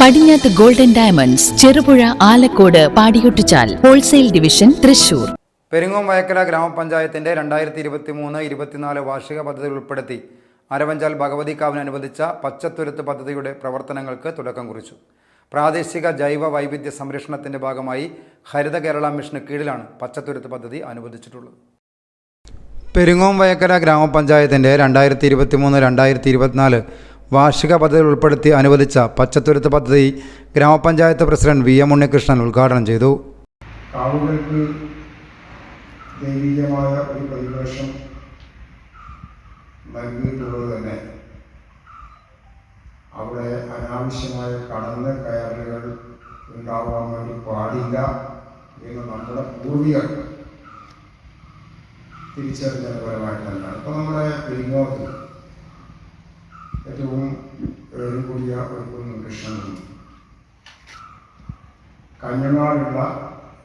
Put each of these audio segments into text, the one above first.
Padinjath golden diamonds Cherupuzha Alakode Padiyottuchal wholesale division Thrissur. Peringome Vayakkara ഗ്രാമപഞ്ചായത്തിന്റെ രണ്ടായിരത്തി ഇരുപത്തി മൂന്ന് ഇരുപത്തിനാല് വാർഷിക പദ്ധതി ഉൾപ്പെടുത്തി അരവഞ്ചാൽ ഭഗവതിക്കാവിനനുബന്ധിച്ച പച്ചത്തുരുത്ത് പദ്ധതിയുടെ പ്രവർത്തനങ്ങൾക്ക് തുടക്കം കുറിച്ചു. പ്രാദേശിക ജൈവ വൈവിധ്യ സംരക്ഷണത്തിന്റെ ഭാഗമായി ഹരിത കേരള മിഷന് കീഴിലാണ് പച്ചത്തുരുത്ത് പദ്ധതി അനുവദിച്ചിട്ടുള്ളത്. പെരിങ്ങോം വയക്കര ഗ്രാമപഞ്ചായത്തിന്റെ രണ്ടായിരത്തി ഇരുപത്തി മൂന്ന് രണ്ടായിരത്തി ഇരുപത്തിനാല് വാർഷിക പദ്ധതിയിൽ ഉൾപ്പെടുത്തി അനുവദിച്ച പച്ചത്തുരുത്ത് പദ്ധതി ഗ്രാമപഞ്ചായത്ത് പ്രസിഡന്റ് വി എം ഉണ്ണികൃഷ്ണൻ ഉദ്ഘാടനം ചെയ്തു. കാവുകൾക്ക് ദൈവികമായ ഒരു പരിവേഷം നൽകിയിട്ടുള്ളത് തന്നെ അവിടെ അനാവശ്യമായ കടന്ന് കയറുകൾ ഉണ്ടാവാൻ വേണ്ടി പാടില്ല എന്ന് നമ്മുടെ പൂർവികർ തിരിച്ചറിഞ്ഞത് പരമായിട്ടല്ല. ഇപ്പം നമ്മുടെ പെരിങ്ങോട്ട് ഏറ്റവും പേര് കൂടിയ ഒരു കുഞ്ഞു കൃഷ്ണനുണ്ട് കഞ്ഞങ്ങാടുള്ള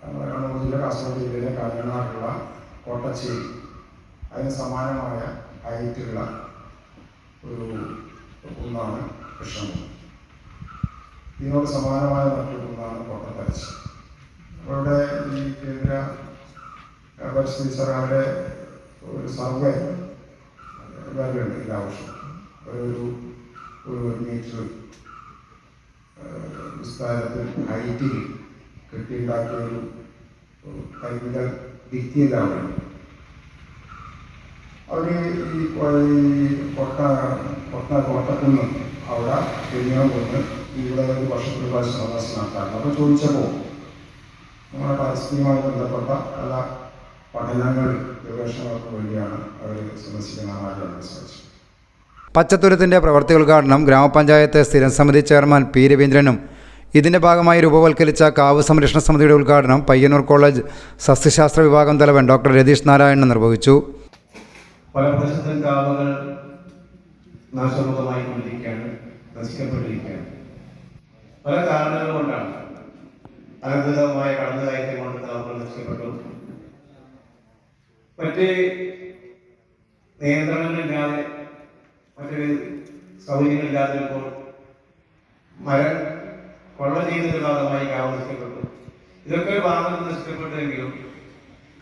നമ്മുടെ കണ്ണൂർ ജില്ല കാസർഗോഡ് ജില്ലയിലെ കഞ്ഞങ്ങാടുള്ള കോട്ടച്ചേരി അതിന് സമാനമായ ഹൈറ്റുള്ള ഒരു കുന്നാണ് കൃഷ്ണൻ ഇതിനോട് സമാനമായ മറ്റൊരു കുന്നാണ് കോട്ടത്തരച്ച് അവരുടെ ഈ കേന്ദ്ര പരിസ്ഥിതി സർക്കാരുടെ ഒരു സർവേ വരുന്നുണ്ട് എല്ലാ വർഷവും ഒരു ഒരു മീറ്റർ വിസ്താരത്തിൽ ഹൈറ്റിൽ കെട്ടിയുണ്ടാക്കിയ ഒരു കൈവിട ഭിത്തിയിലാണ് അവർ ഈ കൊട്ട കൊട്ട കൊട്ടക്കുന്ന് അവിടെ പെരിയാൻ കൊണ്ട് ഇവിടെ ഒരു വർഷത്തിൽ പ്രാവശ്യം സന്ദർശനം അപ്പോൾ ചോദിച്ചപ്പോൾ നമ്മുടെ പരിസ്ഥിതിയുമായി ബന്ധപ്പെട്ട പല പഠനങ്ങൾ ഗവേഷണങ്ങൾക്ക് വേണ്ടിയാണ് അവർ സന്ദർശിക്കുന്നതായിട്ട് മനസ്സിലാച്ചു പച്ചത്തുരുത്തിന്റെ പ്രവൃത്തി ഉദ്ഘാടനം ഗ്രാമപഞ്ചായത്ത് സ്ഥിരം സമിതി ചെയർമാൻ പി രവീന്ദ്രനും. ഇതിന്റെ ഭാഗമായി രൂപവൽക്കരിച്ച കാവ് സംരക്ഷണ സമിതിയുടെ ഉദ്ഘാടനം പയ്യന്നൂർ കോളേജ് സസ്യശാസ്ത്ര വിഭാഗം തലവൻ ഡോക്ടർ രതീഷ് നാരായണൻ നിർവഹിച്ചു. പല പ്രദേശത്തും കാവുകൾ നാശോന്മുഖമായി കൊണ്ടിരിക്കുകയാണ് നശിക്കപ്പെട്ടിരിക്കുകയാണ്. പല കാരണങ്ങൾ കൊണ്ടാണ് അനധികൃതമായ കടന്നുകയറ്റം കൊണ്ട് കാവുകൾ നശിക്കപ്പെട്ടു. മറ്റ് നിയന്ത്രണങ്ങളില്ലാതെ മറ്റ് സൗകര്യങ്ങളില്ലാതെ ഇപ്പോൾ മരം കൊള്ള ചെയ്യുന്നതിന്റെ ഭാഗമായി കാവ് നഷ്ടപ്പെട്ടു ഇതൊക്കെ ഒരു ഭാഗത്ത് നഷ്ടപ്പെട്ടെങ്കിലും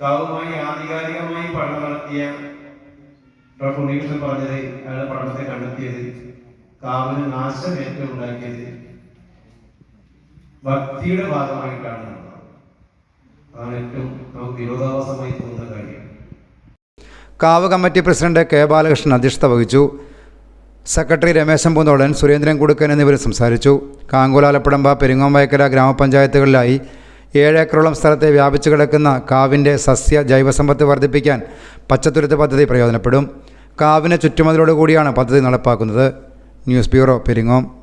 കാവുമായി ആധികാരികമായി പഠനം നടത്തിയ ഡോക്ടർ ഉണ്ണികൃഷ്ണൻ പറഞ്ഞത് അയാളുടെ പഠനത്തെ കണ്ടെത്തിയത് കാവിന് നാശം ഏറ്റവും ഉണ്ടാക്കിയത് ഭക്തിയുടെ ഭാഗമായിട്ടാണ്. അതാണ് ഏറ്റവും നമുക്ക് വിരോധാഭാസമായി തോന്നുന്ന കാര്യം. കാവ് കമ്മിറ്റി പ്രസിഡന്റ് കെ ബാലകൃഷ്ണൻ അധ്യക്ഷത വഹിച്ചു. സെക്രട്ടറി രമേശൻ പൂന്തോളൻ സുരേന്ദ്രൻ കുടുക്കൻ എന്നിവർ സംസാരിച്ചു. കാങ്കോലാലപ്പടമ്പ പെരിങ്ങോം വയക്കര ഗ്രാമപഞ്ചായത്തുകളിലായി ഏഴേക്കറോളം സ്ഥലത്തെ വ്യാപിച്ചു കിടക്കുന്ന കാവിന്റെ സസ്യ ജൈവസമ്പത്ത് വർദ്ധിപ്പിക്കാൻ പച്ചത്തുരുത്ത് പദ്ധതി പ്രയോജനപ്പെടും. കാവിന് ചുറ്റുമതിലോടുകൂടിയാണ് പദ്ധതി നടപ്പാക്കുന്നത്. News bureau Peringome.